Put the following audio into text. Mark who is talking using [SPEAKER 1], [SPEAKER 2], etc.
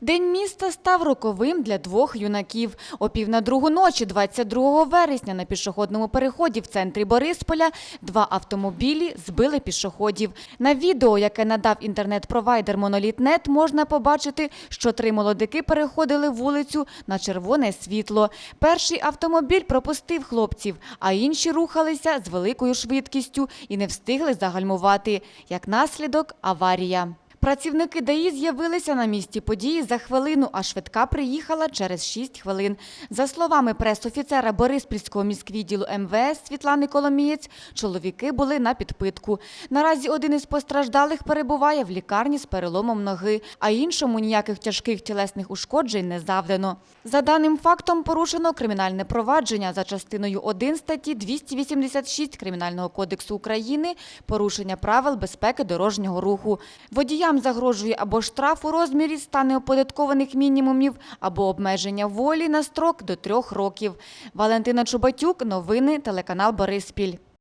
[SPEAKER 1] День міста став роковим для двох юнаків. О пів на другу ночі, 22 вересня, на пішохідному переході в центрі Борисполя два автомобілі збили пішоходів. На відео, яке надав інтернет-провайдер Монолітнет, можна побачити, що три молодики переходили вулицю на червоне світло. Перший автомобіль пропустив хлопців, а інші рухалися з великою швидкістю і не встигли загальмувати. Як наслідок – аварія. Працівники ДАІ з'явилися на місці події за хвилину, а швидка приїхала через 6 хвилин. За словами прес-офіцера Бориспільського міськвідділу МВС Світлани Коломієць, чоловіки були на підпитку. Наразі один із постраждалих перебуває в лікарні з переломом ноги, а іншому ніяких тяжких тілесних ушкоджень не завдано. За даним фактом порушено кримінальне провадження за частиною 1 статті 286 Кримінального кодексу України порушення правил безпеки дорожнього руху. Водіям загрожує або штраф у розмірі 100 неоподаткованих мінімумів, або обмеження волі на строк до трьох років. Валентина Чубатюк, новини, телеканал Бориспіль.